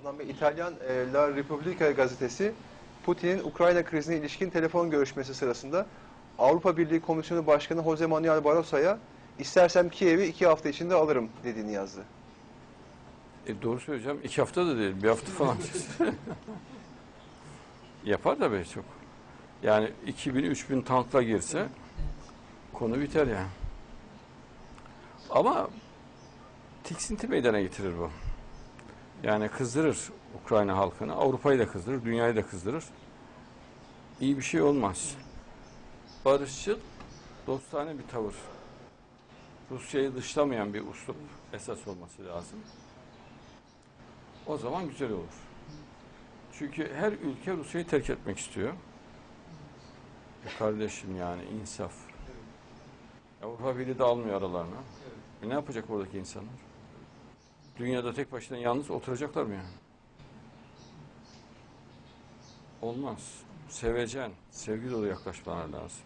Adnan Bey, İtalyan e, La Repubblica gazetesi Putin'in Ukrayna krizine ilişkin telefon görüşmesi sırasında Avrupa Birliği Komisyonu Başkanı Jose Manuel Barroso'ya istersem Kiev'i iki hafta içinde alırım dediğini yazdı. E doğru söyleyeceğim. iki hafta da değil. Bir hafta falan. Yapar da be çok. Yani 2000-3000 tankla girse konu biter yani. Ama tiksinti meydana getirir bu. Yani kızdırır Ukrayna halkını. Avrupa'yı da kızdırır, dünyayı da kızdırır. İyi bir şey olmaz. Barışçıl, dostane bir tavır. Rusya'yı dışlamayan bir uslup esas olması lazım. O zaman güzel olur. Çünkü her ülke Rusya'yı terk etmek istiyor. E kardeşim yani insaf. Avrupa Birliği de almıyor aralarına. E ne yapacak oradaki insanlar? Dünyada tek başına yalnız oturacaklar mı yani? Olmaz. Sevecen, sevgi dolu yaklaşmalar lazım.